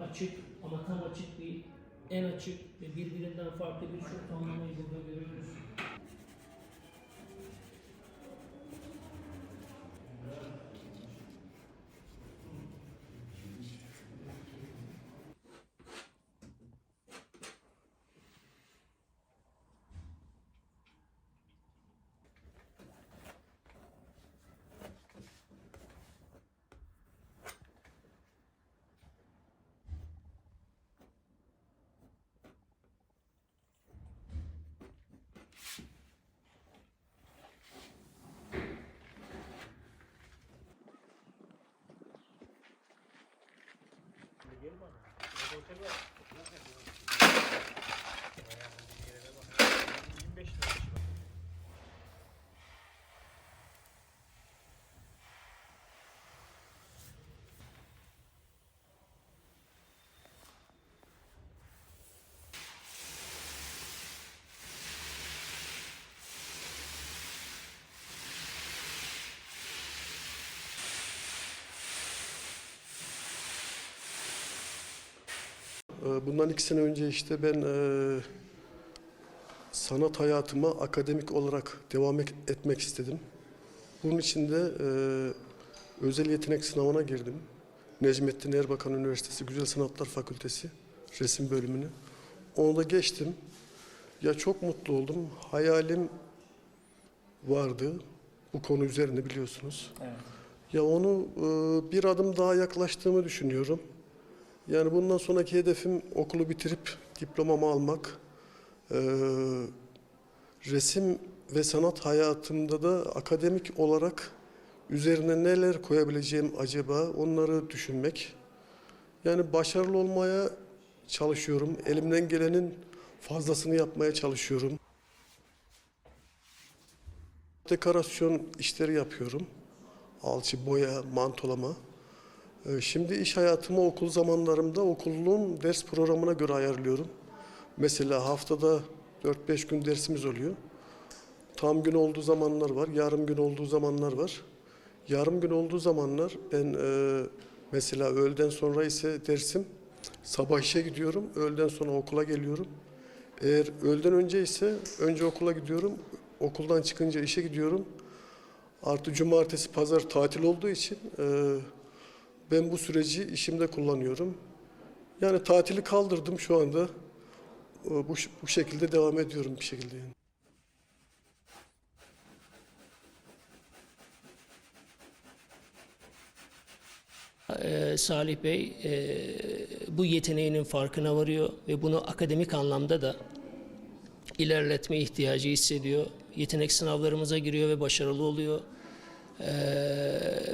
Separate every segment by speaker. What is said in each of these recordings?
Speaker 1: açık ama tam açık değil. En açık ve birbirinden farklı birçok tamlamayı burada görüyoruz.
Speaker 2: Gracias. Bundan iki sene önce işte ben e, sanat hayatıma akademik olarak devam et- etmek istedim. Bunun için de e, özel yetenek sınavına girdim. Necmettin Erbakan Üniversitesi Güzel Sanatlar Fakültesi resim bölümünü. Onu da geçtim. Ya çok mutlu oldum. Hayalim vardı bu konu üzerine biliyorsunuz.
Speaker 1: Evet.
Speaker 2: Ya onu e, bir adım daha yaklaştığımı düşünüyorum. Yani bundan sonraki hedefim okulu bitirip diplomamı almak. Ee, resim ve sanat hayatımda da akademik olarak üzerine neler koyabileceğim acaba onları düşünmek. Yani başarılı olmaya çalışıyorum. Elimden gelenin fazlasını yapmaya çalışıyorum. Dekorasyon işleri yapıyorum. Alçı, boya, mantolama. Ee, Şimdi iş hayatımı okul zamanlarımda okulun ders programına göre ayarlıyorum. Mesela haftada 4-5 gün dersimiz oluyor. Tam gün olduğu zamanlar var, yarım gün olduğu zamanlar var. Yarım gün olduğu zamanlar ben e, mesela öğleden sonra ise dersim sabah işe gidiyorum, öğleden sonra okula geliyorum. Eğer öğleden önce ise önce okula gidiyorum, okuldan çıkınca işe gidiyorum. Artı cumartesi, pazar tatil olduğu için e, ben bu süreci işimde kullanıyorum. Yani tatili kaldırdım şu anda. E, Bu, bu şekilde devam ediyorum bir şekilde. Yani.
Speaker 1: Ee, Salih Bey e, bu yeteneğinin farkına varıyor ve bunu akademik anlamda da ilerletme ihtiyacı hissediyor. Yetenek sınavlarımıza giriyor ve başarılı oluyor. Ee,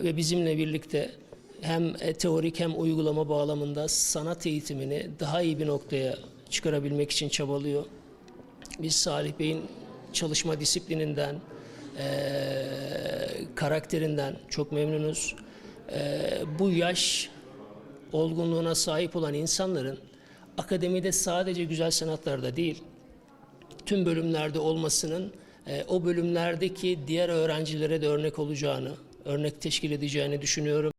Speaker 1: ve bizimle birlikte hem e, teorik hem uygulama bağlamında sanat eğitimini daha iyi bir noktaya çıkarabilmek için çabalıyor. Biz Salih Bey'in çalışma disiplininden, eee, karakterinden çok memnunuz. Eee, bu yaş olgunluğuna sahip olan insanların akademide sadece güzel sanatlarda değil, tüm bölümlerde olmasının eee, o bölümlerdeki diğer öğrencilere de örnek olacağını, örnek teşkil edeceğini düşünüyorum.